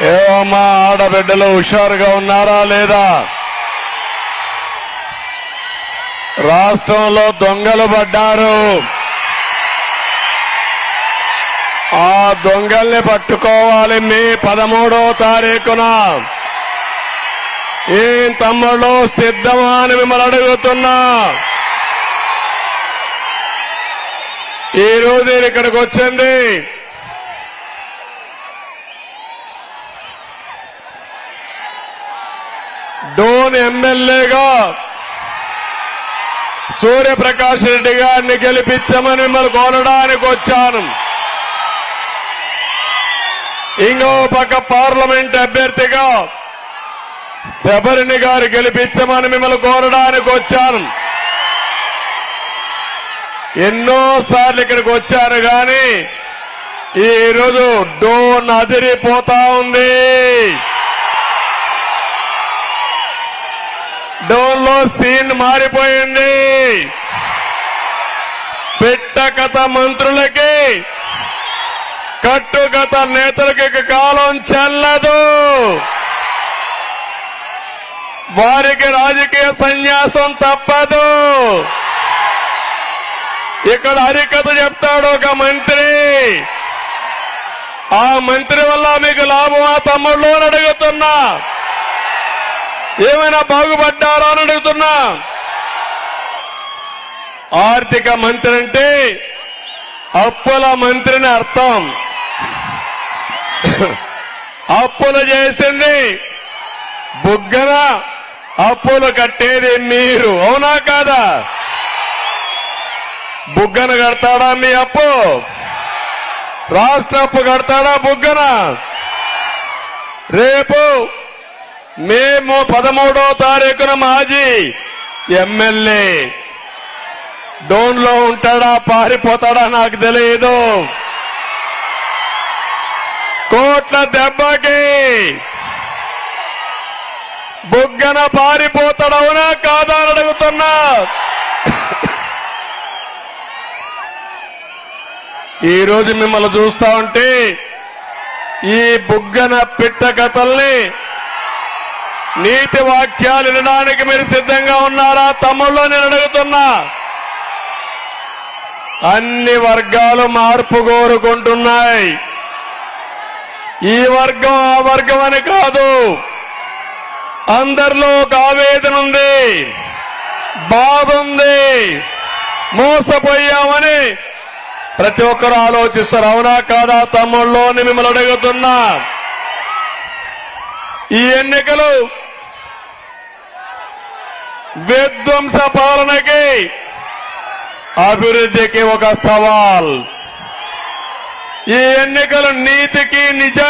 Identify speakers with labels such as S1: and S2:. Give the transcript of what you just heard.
S1: ఏమమ్మా ఆడబిడ్డలు హుషారుగా ఉన్నారా లేదా? రాష్ట్రంలో దొంగలు పడ్డారు. ఆ దొంగల్ని పట్టుకోవాలి మే పదమూడవ తారీఖున. ఏం తమ్ముళ్ళు సిద్ధమా అని మిమ్మల్ని అడుగుతున్నా. ఈ రోజు నేను ఇక్కడికి వచ్చింది. డోన్ ఎమ్మెల్యేగా సూర్యప్రకాష్ రెడ్డి గారిని గెలిపించమని మిమ్మల్ని కోరడానికి వచ్చాను. ఇంకో పక్క పార్లమెంట్ అభ్యర్థిగా శబరిని గారు గెలిపించమని మిమ్మల్ని కోరడానికి వచ్చాను. ఎన్నోసార్లు ఇక్కడికి వచ్చాను కానీ ఈ రోజు డోన్ అదిరిపోతా ఉంది. డోన్లో సీన్ మారిపోయింది. పెట్టకథ మంత్రులకి కట్టుకథ నేతలకి కాలం చెల్లదు. వారికి రాజకీయ సన్యాసం తప్పదు. ఇక్కడ హరికథ చెప్తాడు ఒక మంత్రి. ఆ మంత్రి వల్ల మీకు లాభమా తమ్ముళ్ళు అడుగుతున్నా. ఏమైనా బాగుపడ్డారా అని అడుగుతున్నా. ఆర్థిక మంత్రి అంటే అప్పుల మంత్రిని అర్థం. అప్పులు చేసింది బుగ్గన అప్పులు కట్టేది మీరు అవునా కాదా? బుగ్గన కడతాడా మీ అప్పు? రాష్ట్ర అప్పు కడతాడా బుగ్గన? రేపు మేము పదమూడో తారీఖున మాజీ ఎమ్మెల్యే. డోన్లో ఉంటాడా పారిపోతాడా నాకు తెలియదు. కోట్ల దెబ్బకి బుగ్గన పారిపోతాడవునా కాదా అని అడుగుతున్నా. ఈ రోజు మిమ్మల్ని చూస్తా ఉంటే ఈ బుగ్గన పిట్ట కథల్ని నీతి వాక్యాలు వినడానికి మీరు సిద్ధంగా ఉన్నారా? తమ్ముళ్ళు నేను అడుగుతున్నా. అన్ని వర్గాలు మార్పు కోరుకుంటున్నాయి. ఈ వర్గం ఆ వర్గం అని కాదు. అందరిలో ఒక ఆవేదన ఉంది. బాధ ఉంది. మోసపోయామని ప్రతి ఒక్కరు ఆలోచిస్తారు. అవునా కాదా తమ్ముళ్ళు అని మిమ్మల్ని అడుగుతున్నా. ఈ ఎన్నికలు విధ్వంస పాలనకి అభివృద్ధికి ఒక సవాల్. ఈ ఎన్నికలు నీతికి నిజ